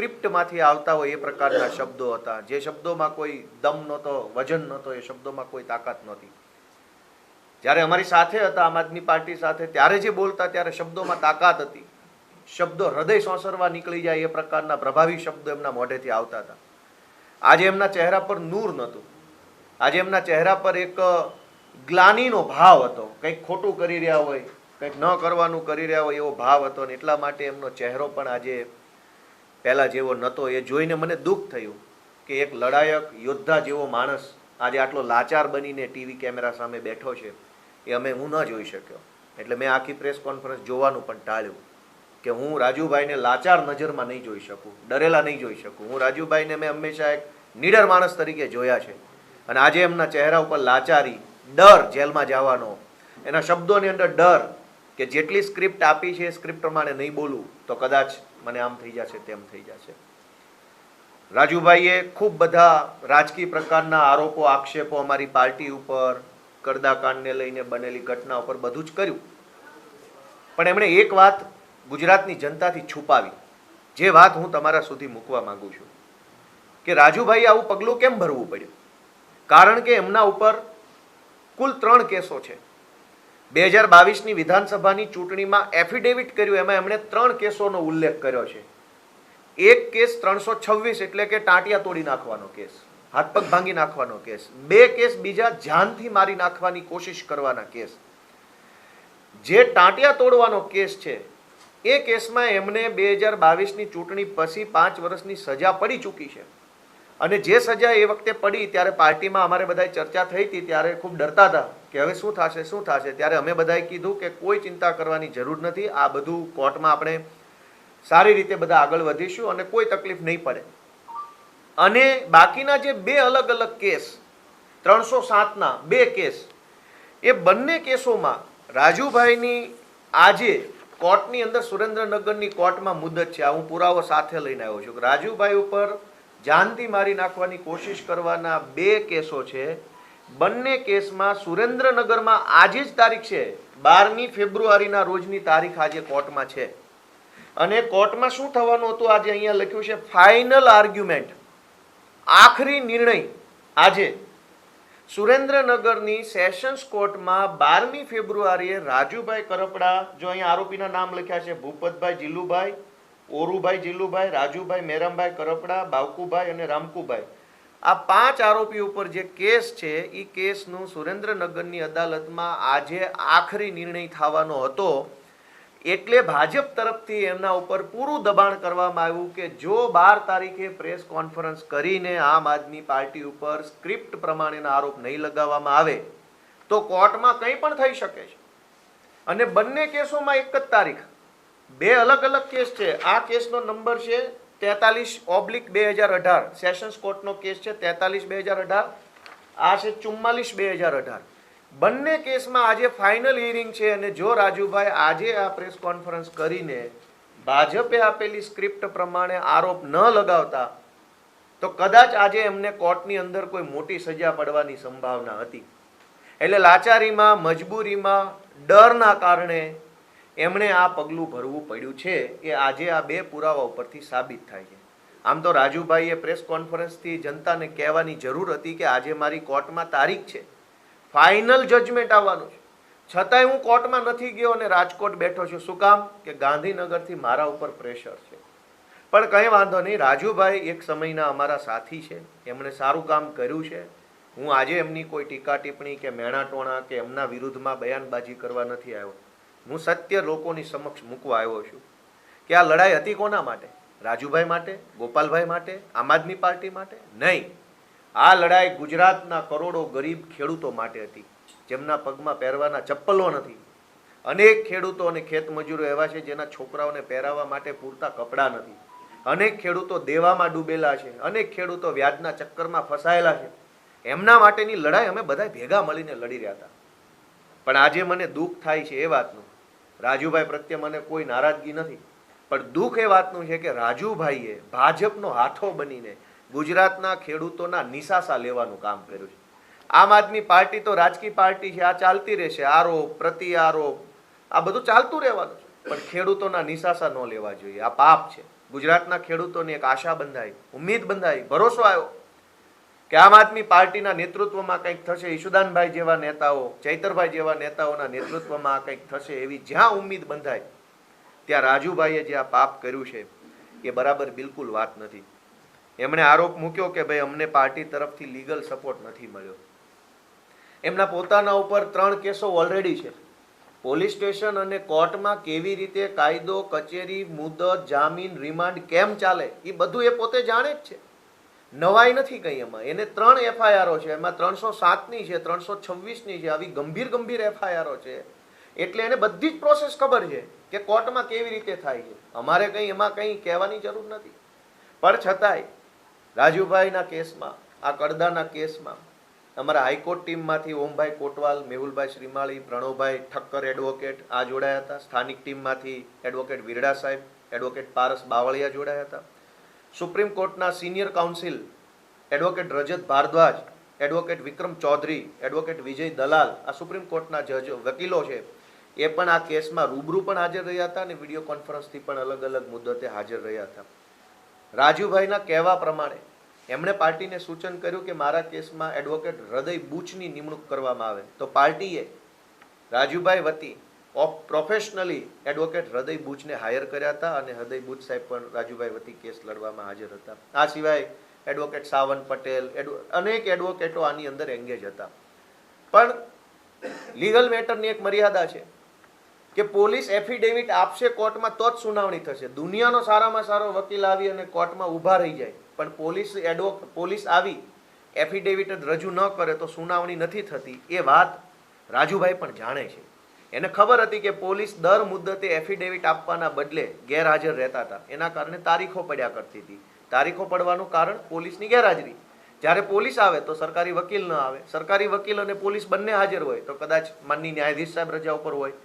સ્ક્રિપ્ટમાંથી આવતા હોય એ પ્રકારના શબ્દો હતા. જે શબ્દોમાં કોઈ દમ નહોતો, વજન નહોતો, એ શબ્દોમાં કોઈ તાકાત નહોતી. જ્યારે અમારી સાથે હતા, આમ આદમી પાર્ટી સાથે, ત્યારે જે બોલતા, ત્યારે શબ્દોમાં તાકાત હતી. શબ્દો હૃદય સોંસરવા નીકળી જાય એ પ્રકારના પ્રભાવી શબ્દો એમના મોઢેથી આવતા હતા. આજે એમના ચહેરા પર નૂર નહોતું. આજે એમના ચહેરા પર એક ગ્લાનીનો ભાવ હતો. કંઈક ખોટું કરી રહ્યા હોય, કંઈક ન કરવાનું કરી રહ્યા હોય એવો ભાવ હતો ને એટલા માટે એમનો ચહેરો પણ આજે પહેલાં જેવો નહોતો એ જોઈને મને દુઃખ થયું કે એક લડાયક યોદ્ધા જેવો માણસ આજે આટલો લાચાર બનીને ટીવી કેમેરા સામે બેઠો છે, એ અમે હું ન જોઈ શક્યો. એટલે મેં આખી પ્રેસ કોન્ફરન્સ જોવાનું પણ ટાળ્યું કે હું રાજુભાઈને લાચાર નજરમાં નહીં જોઈ શકું, ડરેલા નહીં જોઈ શકું. હું રાજુભાઈને મેં હંમેશા એક નીડર માણસ તરીકે જોયા છે. અને આજે એમના ચહેરા ઉપર લાચારી, ડર જેલમાં જવાનો, એના શબ્દોની અંદર ડર કે જેટલી સ્ક્રિપ્ટ આપી છે, એ સ્ક્રિપ્ટ પ્રમાણે નહીં બોલું તો કદાચ મને આમ થઈ જશે, તેમ થઈ જશે. રાજુભાઈએ ખૂબ બધા રાજકીય પ્રકારના આરોપો, આક્ષેપો અમારી પાર્ટી ઉપર, કરદાકાંડને લઈને બનેલી ઘટના ઉપર બધું જ કર્યું. પણ એમણે એક વાત ગુજરાતની જનતાથી છુપાવી. જે વાત હું તમારા સુધી મૂકવા માંગુ છું, કે રાજુભાઈ આવું પગલું કેમ ભરવું પડ્યું? કારણ કે એમના ઉપર કુલ ત્રણ કેસો છે. બે હજાર બાવીસની વિધાનસભાની ચૂંટણીમાં એફિડેવિટ કર્યું, એમાં એમણે ત્રણ કેસોનો ઉલ્લેખ કર્યો છે. એક કેસ ત્રણસો છવ્વીસ એટલે કે ટાંટિયા તોડી નાખવાનો કેસ, હાથપગ ભાંગી નાખવાનો કેસ, બે કેસ બીજા જાનથી મારી નાખવાની કોશિશ કરવાના કેસ. જે ટાંટિયા તોડવાનો કેસ છે, એ કેસમાં એમને બે હજાર બાવીસની ચૂંટણી પછી પાંચ વર્ષની સજા પડી ચૂકી છે. અને જે સજા એ વખતે પડી ત્યારે પાર્ટીમાં અમારે બધાય ચર્ચા થઈ હતી, ત્યારે ખૂબ ડરતા હતા કે હવે શું થશે શું થશે? ત્યારે અમે બધાએ કીધું કે કોઈ ચિંતા કરવાની જરૂર નથી. આ બધું કોર્ટમાં આપણે સારી રીતે બધા આગળ વધીશું અને કોઈ તકલીફ નહીં પડે. અને બાકીના જે બે અલગ અલગ કેસ, ત્રણસો સાતના બે કેસ, એ બંને કેસોમાં રાજુભાઈની આજે કોર્ટની અંદર સુરેન્દ્રનગરની કોર્ટમાં મુદત છે. આ હું પુરાવો સાથે લઈને આવ્યો છું. રાજુભાઈ ઉપર જાનથી મારી નાખવાની કોશિશ કરવાના બે કેસો છે. બંને કેસમાં સુરેન્દ્રનગરમાં આજે જ તારીખ છે. બારમી ફેબ્રુઆરીના રોજની તારીખ આજે કોર્ટમાં છે. અને કોર્ટમાં શું થવાનું હતું? આજે અહીંયા લખ્યું છે ફાઇનલ આર્ગ્યુમેન્ટ આખરી નિર્ણય આજે. સુરેન્દ્રનગરની સેશન્સ કોર્ટમાં બારમી ફેબ્રુઆરીએ રાજુભાઈ કરપડા, જો અહીંયા આરોપીના નામ લખ્યા છે, ભૂપતભાઈ જીલુભાઈ ઓરુભાઈ, જીલુભાઈ, રાજુભાઈ, મેરામભાઈ, કરપડા, બાવકુભાઈ અને રામકુભાઈ. આ પાંચ આરોપી ઉપર જે કેસ છે એ કેસનું સુરેન્દ્રનગરની અદાલતમાં આજે આખરી નિર્ણય થવાનો હતો. એટલે ભાજપ તરફથી એમના ઉપર પૂરું દબાણ કરવામાં આવ્યું કે જો બાર તારીખે પ્રેસ કોન્ફરન્સ કરીને આમ આદમી પાર્ટી ઉપર સ્ક્રિપ્ટ પ્રમાણેના આરોપ નહીં લગાવવામાં આવે, તો કોર્ટમાં કંઈ પણ થઈ શકે છે. અને બંને કેસોમાં એક જ તારીખ. બે અલગ અલગ કેસ છે. આ કેસનો નંબર છે તેતાલીસ ઓબ્લિક બે હજાર અઢાર. સેશન્સ કોર્ટનો કેસ છે તેતાલીસ બે હજાર અઢાર. આ છે ચુમ્માલીસ બે હજાર અઢાર. બંને કેસમાં આજે ફાઇનલ હિયરિંગ છે અને જો રાજુભાઈ આજે આ પ્રેસ કોન્ફરન્સ કરીને ભાજપે આપેલી સ્ક્રિપ્ટ પ્રમાણે આરોપ ન લગાવતા, તો કદાચ આજે એમને કોર્ટની અંદર કોઈ મોટી સજા પડવાની સંભાવના હતી. એટલે લાચારીમાં, મજબૂરીમાં, ડરના કારણે એમણે આ પગલું ભરવું પડ્યું છે એ આજે આ બે પુરાવા ઉપરથી સાબિત થાય છે. આમ તો રાજુભાઈએ પ્રેસ કોન્ફરન્સથી જનતાને કહેવાની જરૂર હતી કે આજે મારી કોર્ટમાં તારીખ છે. ફાઇનલ જજમેન્ટ આવવાનું છે. છતાંય હું કોર્ટમાં નથી ગયો અને રાજકોટ બેઠો છું. શું કામ? કે ગાંધીનગરથી મારા ઉપર પ્રેશર છે. પણ કંઈ વાંધો નહીં, રાજુભાઈ એક સમયના અમારા સાથી છે. એમણે સારું કામ કર્યું છે. હું આજે એમની કોઈ ટીકા ટિપ્પણી કે મેણા ટોણા કે એમના વિરુદ્ધમાં બયાનબાજી કરવા નથી આવ્યો. હું સત્ય લોકોની સમક્ષ મૂકવા આવ્યો છું કે આ લડાઈ હતી કોના માટે? રાજુભાઈ માટે, ગોપાલભાઈ માટે, આમ આદમી પાર્ટી માટે? નહીં. આ લડાઈ ગુજરાતના કરોડો ગરીબ ખેડૂતો માટે હતી, જેમના પગમાં પહેરવાના ચપ્પલો નથી. અનેક ખેડૂતો અને ખેતમજૂરો એવા છે જેના છોકરાઓને પહેરાવવા માટે પૂરતા કપડાં નથી. અનેક ખેડૂતો દેવામાં ડૂબેલા છે, અનેક ખેડૂતો વ્યાજના ચક્કરમાં ફસાયેલા છે. એમના માટેની લડાઈ અમે બધા ભેગા મળીને લડી રહ્યા હતા. પણ આજે મને દુઃખ થાય છે એ વાતનું રાજુભાઈ પ્રત્યે મને કોઈ નારાજગી નથી. પણ દુઃખ એ વાતનું છે કે રાજુભાઈએ ભાજપનો હાથો બનીને ગુજરાતના ખેડૂતોના નિશાસા લેવાનું કામ કર્યું છે. આમ આદમી પાર્ટી તો રાજકીય પાર્ટી છે, આ ચાલતી રહેશે. આરોપ પ્રતિ આરોપ આ બધું ચાલતું રહેવાનું છે. પણ ખેડૂતોના નિશાસા ન લેવા જોઈએ. આ પાપ છે. ગુજરાતના ખેડૂતોની એક આશા બંધાઈ, ઉમ્મીદ બંધાઈ, ભરોસો આવ્યો. કે આમ આદમી પાર્ટીના નેતૃત્વમાં કંઈક થશે, ઈશુદાનભાઈ જેવા નેતાઓ, ચૈતરભાઈ જેવા નેતાઓના નેતૃત્વમાં કંઈક થશે એવી જ્યાં ઉમ્મીદ બંધાય, ત્યાં રાજુભાઈએ જે આ પાપ કર્યું છે, એ બરાબર બિલકુલ વાત નથી. એમણે આરોપ મૂક્યો કે ભાઈ અમને પાર્ટી તરફથી લીગલ સપોર્ટ નથી મળ્યો. એમના પોતાના ઉપર ત્રણ કેસો ઓલરેડી છે. પોલીસ સ્ટેશન અને કોર્ટમાં કેવી રીતે કાયદો, કચેરી, મુદત, જામીન, રિમાન્ડ કેમ ચાલે, એ બધું એ પોતે જાણે જ છે. નવાઈ નથી કઈ એમાં. એને ત્રણ એફઆઈઆરો છે. એમાં ત્રણસો સાતની છે, ત્રણસો છવ્વીસની છે, આવી ગંભીર ગંભીર એફઆઈઆરો છે. એટલે એને બધી જ પ્રોસેસ ખબર છે કે કોર્ટમાં કેવી રીતે થાય છે. અમારે કંઈ એમાં કંઈ કહેવાની જરૂર નથી. પણ છતાંય, રાજુભાઈના કેસમાં, આ કડદાના કેસમાં, અમારા હાઈકોર્ટ ટીમમાંથી ઓમભાઈ કોટવાલ, મેહુલભાઈ શ્રીમાળી, પ્રણવભાઈ ઠક્કર એડવોકેટ આ જોડાયા હતા. સ્થાનિક ટીમમાંથી એડવોકેટ વિરડા સાહેબ એડવોકેટ પારસ બાવળિયા જોડાયા હતા. સુપ્રીમ કોર્ટના senior counsel advocate Rajat Bhardwaj, advocate Vikram Chaudhary, advocate Vijay Dalal, આ સુપ્રીમ કોર્ટના જજ, વકીલો છે, એ પણ આ કેસમાં રૂબરૂ પણ હાજર રહ્યા હતા અને વીડિયો કોન્ફરન્સથી પણ અલગ અલગ મુદ્દતે હાજર રહ્યા હતા. રાજુભાઈના કહેવા પ્રમાણે, એમણે પાર્ટીને સૂચન કર્યું કે મારા કેસમાં એડવોકેટ હૃદય બુચની નિમણૂક કરવામાં આવે. તો પાર્ટીએ રાજુભાઈ વતી પ્રોફેશનલી એડવોકેટ હૃદય બુચને હાયર કર્યા હતા અને હૃદય બુચ સાહેબ પણ રાજુભાઈ વતી કેસ લડવામાં હાજર હતા. આ સિવાય એડવોકેટ સાવંત પટેલ અનેક એડવોકેટો આની અંદર એંગેજ હતા. પણ લીગલ મેટરની એક મર્યાદા છે કે પોલીસ એફિડેવિટ આપશે કોર્ટમાં તો જ સુનાવણી થશે. દુનિયાનો સારામાં સારો વકીલ આવી અને કોર્ટમાં ઊભા રહી જાય. પણ પોલીસ એડવો, પોલીસ આવી એફિડેવિટ જ રજૂ ન કરે તો સુનાવણી નથી થતી, એ વાત રાજુભાઈ પણ જાણે છે. એને ખબર હતી કે પોલીસ દર મુદ્દતે એફિડેવિટ આપવાના બદલે ગેરહાજર રહેતા હતા. એના કારણે તારીખો પડ્યા કરતી હતી. તારીખો પડવાનું કારણ પોલીસની ગેરહાજરી. જ્યારે પોલીસ આવે તો સરકારી વકીલ ન આવે. સરકારી વકીલ અને પોલીસ બંને હાજર હોય તો કદાચ માનની ન્યાયાધીશ સાહેબ રજા ઉપર હોય.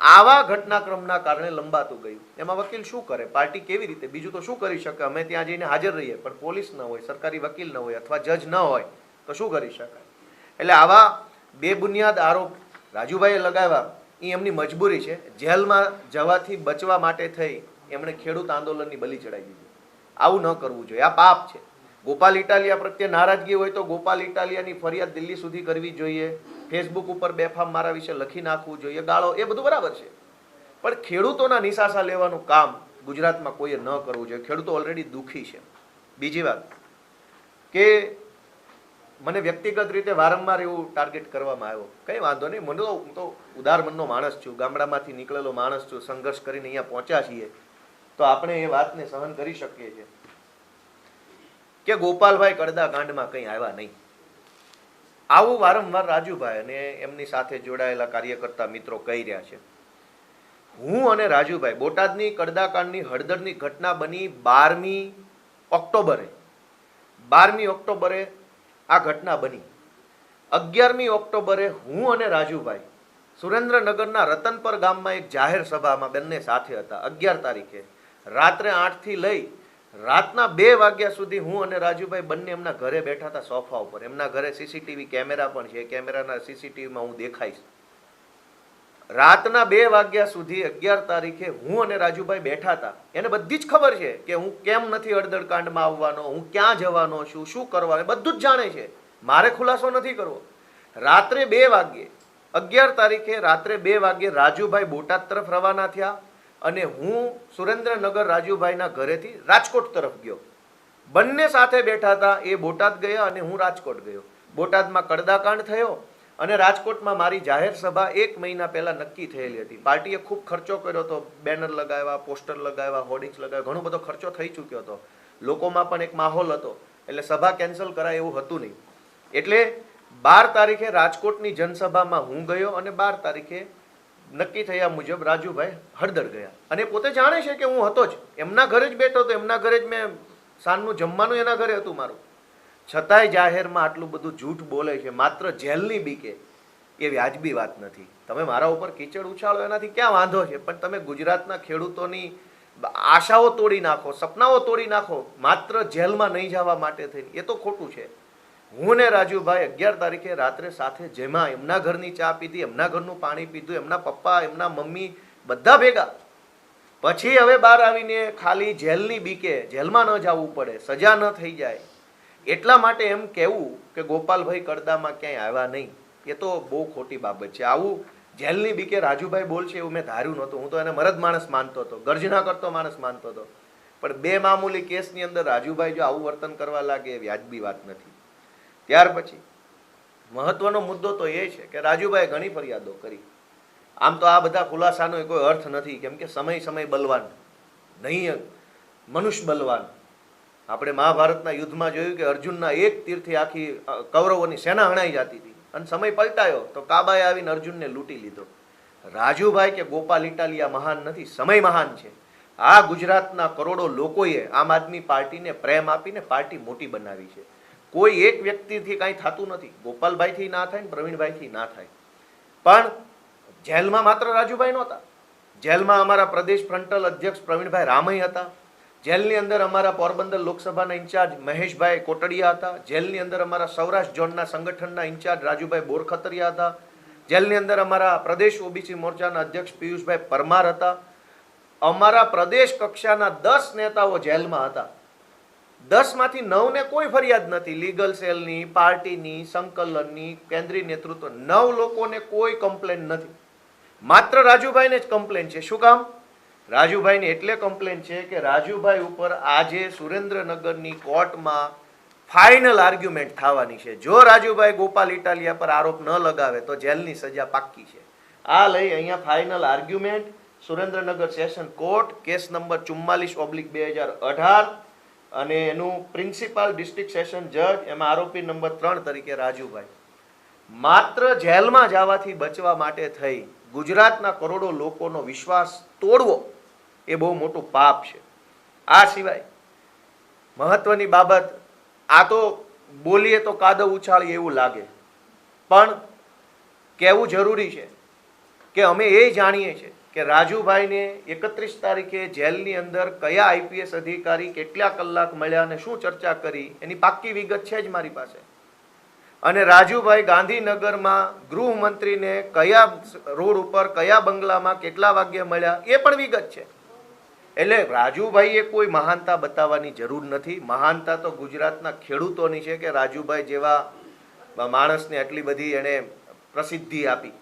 આવા ઘટનાક્રમના કારણે લંબાતું ગયું. એમાં વકીલ શું કરે? પાર્ટી કેવી રીતે? બીજું તો શું કરી શકે? અમે ત્યાં જઈને હાજર રહીએ, પણ પોલીસ ન હોય, સરકારી વકીલ ન હોય અથવા જજ ન હોય તો શું કરી શકાય? એટલે આવા બે બુનિયાદ આરોપ રાજુભાઈએ લગાવ્યા. એ એમની મજબૂરી છે. જેલમાં જવાથી બચવા માટે થઈ એમણે ખેડૂત આંદોલનની બલી ચડાવી દીધી. આવું ન કરવું જોઈએ. આ પાપ છે. ગોપાલ ઇટાલિયા પ્રત્યે નારાજગી હોય તો ગોપાલ ઇટાલિયાની ફરિયાદ દિલ્હી સુધી કરવી જોઈએ. ફેસબુક ઉપર બેફામ મારા વિશે લખી નાખવું જોઈએ. ગાળો, એ બધું બરાબર છે. પણ ખેડૂતોના નિશાસા લેવાનું કામ ગુજરાતમાં કોઈએ ન કરવું જોઈએ. ખેડૂતો ઓલરેડી દુઃખી છે. બીજી વાત કે મને વ્યક્તિગત રીતે વારંવાર એવું ટાર્ગેટ કરવામાં આવ્યો. કંઈ વાંધો નહીં. મને તો હું તો ઉદાર મનનો માણસ છું. ગામડામાંથી નીકળેલો માણસ છું. સંઘર્ષ કરીને અહીંયા પહોંચ્યા છીએ. તો આપણે એ વાતને સહન કરી શકીએ છીએ. કે ગોપાલભાઈ કડદા કાંડમાં કંઈ આવ્યા નહીં. આવું વારંવાર રાજુભાઈ અને એમની સાથે જોડાયેલા કાર્યકર્તા મિત્રો કહી રહ્યા છે. હું અને રાજુભાઈ બોટાદની કડદાકાંડની હળદરની ઘટના બની બારમી ઓક્ટોબરે. બારમી ઓક્ટોબરે આ ઘટના બની. અગિયારમી ઓક્ટોબરે હું અને રાજુભાઈ સુરેન્દ્રનગરના રતનપર ગામમાં એક જાહેર સભામાં બંને સાથે હતા. અગિયાર તારીખે રાત્રે આઠથી લઈ રાતના બે વાગ્યા સુધી હું અને રાજુભાઈ બંને એમના ઘરે બેઠા હતા સોફા ઉપર. એમના ઘરે સીસીટીવી કેમેરા પણ છે. કેમેરાના સીસીટીવીમાં હું દેખાઈશ. રાતના બે વાગ્યા સુધી અગિયાર તારીખે હું અને રાજુભાઈ બેઠા હતા. એને બધી જ ખબર છે કે હું કેમ નથી અડધડ કાંડમાં આવવાનો, હું ક્યાં જવાનો છું, શું કરવાનું બધું જ જાણે છે. મારે ખુલાસો નથી કરવો. રાત્રે બે વાગ્યે, અગિયાર તારીખે રાત્રે બે વાગ્યે રાજુભાઈ બોટાદ તરફ રવાના થયા અને હું સુરેન્દ્રનગર રાજુભાઈના ઘરેથી રાજકોટ તરફ ગયો. બંને સાથે બેઠા હતા, એ બોટાદ ગયા અને હું રાજકોટ ગયો. બોટાદમાં કડદાકાંડ થયો અને રાજકોટમાં મારી જાહેર સભા એક મહિના પહેલા નક્કી થયેલી હતી. પાર્ટીએ ખૂબ ખર્ચો કર્યો હતો, બેનર લગાવ્યા, પોસ્ટર લગાવ્યા, હોર્ડિંગ્સ લગાવ્યા, ઘણો બધો ખર્ચો થઈ ચૂક્યો હતો. લોકોમાં પણ એક માહોલ હતો, એટલે સભા કેન્સલ કરાય એવું હતું નહીં. એટલે બાર તારીખે રાજકોટની જનસભામાં હું ગયો અને બાર તારીખે નક્કી થયા મુજબ રાજુભાઈ હળદર ગયા. અને પોતે જાણે છે કે હું હતો જ. એમના ઘરે જ બેઠો હતો, એમના ઘરે જ મેં સાંજનું જમવાનું એના ઘરે હતું મારું. છતાંય જાહેરમાં આટલું બધું જૂઠ બોલે છે, માત્ર જેલની બીકે. એ વ્યાજબી વાત નથી. તમે મારા ઉપર કીચડ ઉછાળો, એનાથી ક્યાં વાંધો છે? પણ તમે ગુજરાતના ખેડૂતોની આશાઓ તોડી નાખો, સપનાઓ તોડી નાખો, માત્ર જેલમાં નહીં જવા માટે થઈને. એ તો ખોટું છે. હું ને રાજુભાઈ અગિયાર તારીખે રાત્રે સાથે જેમાં એમના ઘરની ચા પીધી, એમના ઘરનું પાણી પીધું, એમના પપ્પા, એમના મમ્મી, બધા ભેગા. પછી હવે બહાર આવીને ખાલી જેલની બીકે, જેલમાં ન જવું પડે, સજા ન થઈ જાય. એટલા માટે એમ કહેવું કે ગોપાલભાઈ કડદામાં ક્યાંય આવ્યા નહીં. એ તો બહુ ખોટી બાબત છે. આવું જેલની બીકે રાજુભાઈ બોલશે એવું મેં ધાર્યું નહોતું. હું તો એને મરદ માણસ માનતો હતો, ગર્જના કરતો માણસ માનતો હતો. પણ બે મામૂલી કેસની અંદર રાજુભાઈ જો આવું વર્તન કરવા લાગે એ વ્યાજબી વાત નથી. ત્યાર પછી મહત્વનો મુદ્દો તો એ છે કે રાજુભાઈ ઘણી ફરિયાદો કરી. આમ તો આ બધા ખુલાસાનો કોઈ અર્થ નથી. કેમ કે સમય સમય બલવાન, નહીં મનુષ્ય બલવાન. આપણે મહાભારતના યુદ્ધમાં જોયું કે અર્જુનના એક તીરથી આખી કૌરવોની સેના હણાઈ જતી હતી. અને સમય પલટાયો તો કાબાએ આવીને અર્જુનને લૂંટી લીધો. રાજુભાઈ કે ગોપાલ ઇટાલિયા મહાન નથી, સમય મહાન છે. આ ગુજરાતના કરોડો લોકોએ આમ આદમી પાર્ટીને પ્રેમ આપીને પાર્ટી મોટી બનાવી છે. કોઈ એક વ્યક્તિથી કાંઈ થતું નથી. ગોપાલભાઈથી ના થાય ને પ્રવીણભાઈથી ના થાય. પણ જેલમાં માત્ર રાજુભાઈ નહોતા. જેલમાં અમારા પ્રદેશ ફ્રન્ટલ અધ્યક્ષ પ્રવીણભાઈ રામય હતા. જેલની અંદર અમારા પોરબંદર લોકસભાના ઇન્ચાર્જ મહેશભાઈ કોટડિયા હતા. જેલની અંદર અમારા સૌરાષ્ટ્ર ઝોનના સંગઠનના ઇન્ચાર્જ રાજુભાઈ બોરખતરિયા હતા. જેલની અંદર અમારા પ્રદેશ ઓબીસી મોરચાના અધ્યક્ષ પિયુષભાઈ પરમાર હતા. અમારા પ્રદેશ કક્ષાના દસ નેતાઓ જેલમાં હતા. દસમાંથી નવને કોઈ ફરિયાદ નથી. લીગલ સેલની, પાર્ટીની, સંકલનની, કેન્દ્રીય નેતૃત્વ. નવ લોકોને કોઈ કમ્પ્લેન નથી. માત્ર રાજુભાઈને જ કમ્પ્લેન છે. શું કામ? રાજુભાઈને એટલે કમ્પ્લેન છે કે રાજુભાઈ ઉપર આજે સુરેન્દ્રનગરની કોર્ટમાં ફાઇનલ આર્ગ્યુમેન્ટ થવાની છે. જો રાજુભાઈ ગોપાલ ઇટાલિયા પર આરોપ ન લગાવે, તો જેલની સજા પાક્કી છે. આ લઈ અહીંયા final argument Surendranagar session court, case number ચુમ્માલીસ ઓબ્લિક બે હજાર અઢાર, અને એનું પ્રિન્સિપાલ ડિસ્ટ્રિક્ટ સેશન જજ એમાં આરોપી નંબર ત્રણ તરીકે રાજુભાઈ. માત્ર જેલમાં જવાથી બચવા માટે થઈ, ગુજરાતના કરોડો લોકોનો વિશ્વાસ તોડવો. એ બહુ મોટું પાપ છે. આ સિવાય મહત્વની બાબત, આ તો બોલીએ તો કાદવ ઉછાળીએ એવું લાગે. પણ કહેવું જરૂરી છે કે અમે એ જાણીએ છીએ કે રાજુભાઈને એકત્રીસ તારીખે જેલની અંદર કયા આઈપીએસ અધિકારી કેટલા કલાક મળ્યા અને શું ચર્ચા કરી, એની પાક્કી વિગત છે જ મારી પાસે. અને રાજુભાઈ ગાંધીનગરમાં ગૃહમંત્રીને કયા રોડ ઉપર, કયા બંગલામાં કેટલા વાગ્યે મળ્યા, એ પણ વિગત છે. એટલે રાજુભાઈએ કોઈ મહાનતા બતાવવાની જરૂર નથી. મહાનતા તો ગુજરાતના ખેડૂતોની છે કે રાજુભાઈ જેવા માણસને આટલી બધી એણે પ્રસિદ્ધિ આપી.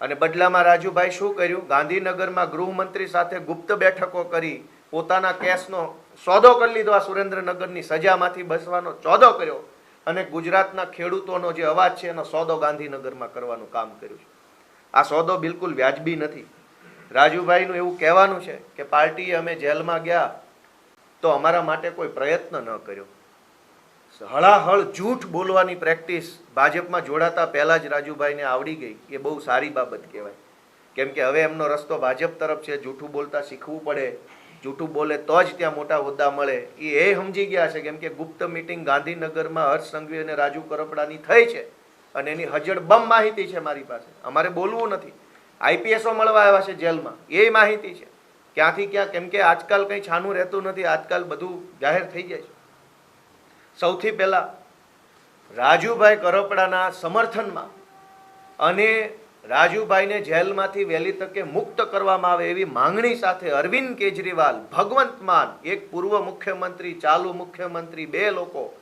અને બદલામાં રાજુભાઈ શું કર્યું? ગાંધીનગરમાં ગૃહમંત્રી સાથે ગુપ્ત બેઠકો કરી પોતાના કેસનો સોદો કરી લીધો. આ સુરેન્દ્રનગરની સજામાંથી બસવાનો ચોદો કર્યો અને ગુજરાતના ખેડૂતોનો જે અવાજ છે એનો સોદો ગાંધીનગરમાં કરવાનું કામ કર્યું છે. આ સોદો બિલકુલ વ્યાજબી નથી. રાજુભાઈનું એવું કહેવાનું છે કે પાર્ટીએ અમે જેલમાં ગયા તો અમારા માટે કોઈ પ્રયત્ન ન કર્યો. હળાહળ જૂઠ બોલવાની પ્રેક્ટિસ ભાજપમાં જોડાતા પહેલાં જ રાજુભાઈને આવડી ગઈ. એ બહુ સારી બાબત કહેવાય. કેમ કે હવે એમનો રસ્તો ભાજપ તરફ છે, જૂઠું બોલતા શીખવું પડે. જૂઠું બોલે તો જ ત્યાં મોટા હોદ્દા મળે. એ એ સમજી ગયા છે કેમ કે ગુપ્ત મિટિંગ ગાંધીનગરમાં હર્ષ સંઘવી અને રાજુ કરપડાની થઈ છે. અને એની હજડ બમ માહિતી છે મારી પાસે. અમારે બોલવું નથી. આઈપીએસઓ મળવા આવ્યા છે જેલમાં. એ માહિતી છે. ક્યાંથી ક્યાં, કેમ કે આજકાલ કંઈ છાનું રહેતું નથી. આજકાલ બધું જાહેર થઈ જાય છે. સૌથી પહેલા રાજુભાઈ કરપડાના સમર્થનમાં અને રાજુભાઈને જેલમાંથી વહેલી તકે મુક્ત કરવામાં આવે એવી માંગણી સાથે અરવિંદ કેજરીવાલ, ભગવંત માન, એક પૂર્વ મુખ્યમંત્રી, ચાલુ મુખ્યમંત્રી, બે લોકો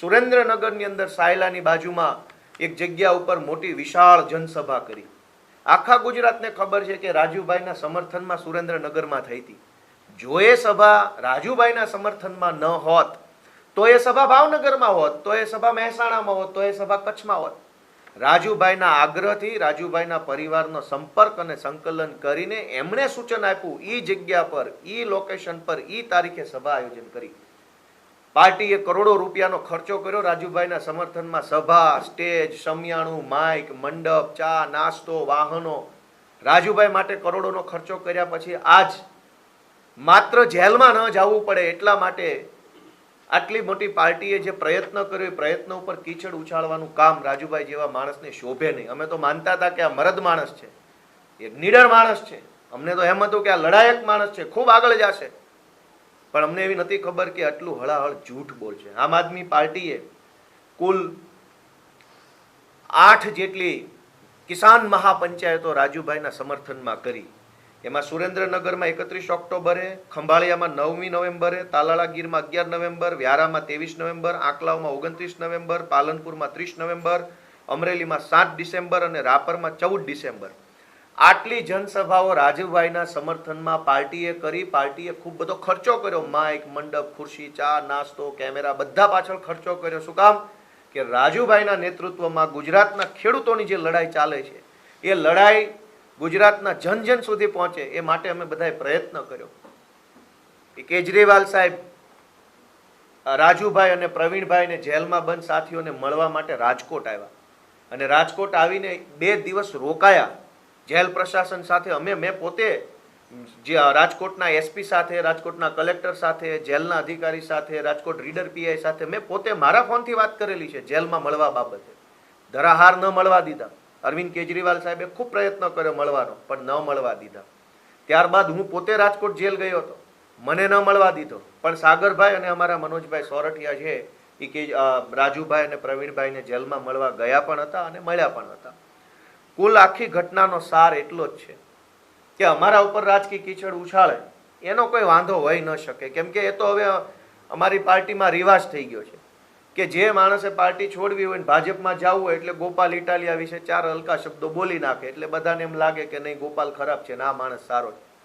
સુરેન્દ્રનગરની અંદર સાયલાની બાજુમાં એક જગ્યા ઉપર મોટી વિશાળ જનસભા કરી. આખા ગુજરાતને ખબર છે કે રાજુભાઈના સમર્થનમાં સુરેન્દ્રનગરમાં થઈ હતી. જો એ સભા રાજુભાઈના સમર્થનમાં ન હોત, તો એ સભા ભાવનગરમાં હોત, તો એ સભા મહેસાણામાં હોત, તો એ સભા કચ્છમાં હોત. રાજુભાઈના આગ્રહથી રાજુભાઈના પરિવારનો સંપર્ક અને સંકલન કરીને એમણે સૂચન આપ્યું એ જગ્યા પર, ઈ લોકેશન પર ઈ તારીખે સભા આયોજન કરી. પાર્ટીએ કરોડો રૂપિયાનો ખર્ચો કર્યો. રાજુભાઈના સમર્થનમાં સભા, સ્ટેજ, સમિયાણું, માઇક, મંડપ, ચા, નાસ્તો, વાહનો. રાજુભાઈ માટે કરોડોનો ખર્ચો કર્યા પછી આજ માત્ર જેલમાં ન જવું પડે એટલા માટે આટલી મોટી પાર્ટીએ જે પ્રયત્ન કર્યો, એ પ્રયત્ન ઉપર કીચડ ઉછાળવાનું કામ રાજુભાઈ જેવા માણસને શોભે નહીં. અમે તો માનતા હતા કે આ મરદ માણસ છે. એક નીડર માણસ છે. અમને તો એમ હતું કે આ લડાયક માણસ છે. ખૂબ આગળ જશે. પણ અમને એવી નથી ખબર કે આટલું હળાહળ જૂઠ બોલ છે. આમ આદમી પાર્ટીએ કુલ આઠ જેટલી કિસાન મહાપંચાયતો રાજુભાઈના સમર્થનમાં કરી. એમાં સુરેન્દ્રનગરમાં એકત્રીસ ઓક્ટોબરે, ખંભાળિયામાં નવમી નવેમ્બરે, તાલાળા ગીરમાં અગિયાર નવેમ્બર, વ્યારામાં ત્રેવીસ નવેમ્બર આંકલાવમાં ઓગણત્રીસ નવેમ્બર, પાલનપુરમાં ત્રીસ નવેમ્બર, અમરેલીમાં સાત ડિસેમ્બર અને રાપરમાં ચૌદ ડિસેમ્બર. આટલી જનસભાઓ રાજુભાઈના સમર્થનમાં પાર્ટીએ કરી, પાર્ટીએ ખૂબ બધો ખર્ચો કર્યો. માઇક મંડપ, ખુરશી, ચા, નાસ્તો, કેમેરા બધા પાછળ ખર્ચો કર્યો. શું કામ? કે રાજુભાઈના નેતૃત્વમાં ગુજરાતના ખેડૂતોની જે લડાઈ ચાલે છે, એ લડાઈ ગુજરાતના જન જન સુધી પહોંચે, એ માટે અમે બધાએ પ્રયત્ન કર્યો. એ કેજરીવાલ સાહેબ રાજુભાઈ અને પ્રવીણભાઈને જેલમાં બંધ સાથીઓને મળવા માટે રાજકોટ આવ્યા. અને રાજકોટ આવીને બે દિવસ રોકાયા. જેલ પ્રશાસન સાથે અમે, મેં પોતે જે રાજકોટના એસપી સાથે, રાજકોટના કલેક્ટર સાથે, જેલના અધિકારી સાથે, રાજકોટ રીડર પીઆઈ સાથે મેં પોતે મારા ફોનથી વાત કરેલી છે જેલમાં મળવા બાબતે. ધરાહાર ન મળવા દીધા. અરવિંદ કેજરીવાલ સાહેબે ખૂબ પ્રયત્ન કર્યો મળવાનો, પણ ન મળવા દીધા. ત્યારબાદ હું પોતે રાજકોટ જેલ ગયો હતો. મને ન મળવા દીધો. પણ સાગરભાઈ અને અમારા મનોજભાઈ સોરઠિયા છે એ કે રાજુભાઈ અને પ્રવીણભાઈને જેલમાં મળવા ગયા પણ હતા અને મળ્યા પણ હતા. કુલ આખી ઘટનાનો સાર એટલો જ છે કે અમારા ઉપર રાજકીય કીચડ ઉછાળે. એનો કોઈ વાંધો હોઈ ન શકે. કેમ કે એ તો હવે અમારી પાર્ટીમાં રિવાજ થઈ ગયો છે કે જે માણસે પાર્ટી છોડવી હોય ભાજપમાં જવું હોય એટલે ગોપાલ ઇટાલિયા વિશે ચાર હલકા શબ્દો બોલી નાખે એટલે બધાને એમ લાગે કે નહીં ગોપાલ ખરાબ છે ને આ માણસ સારો છે.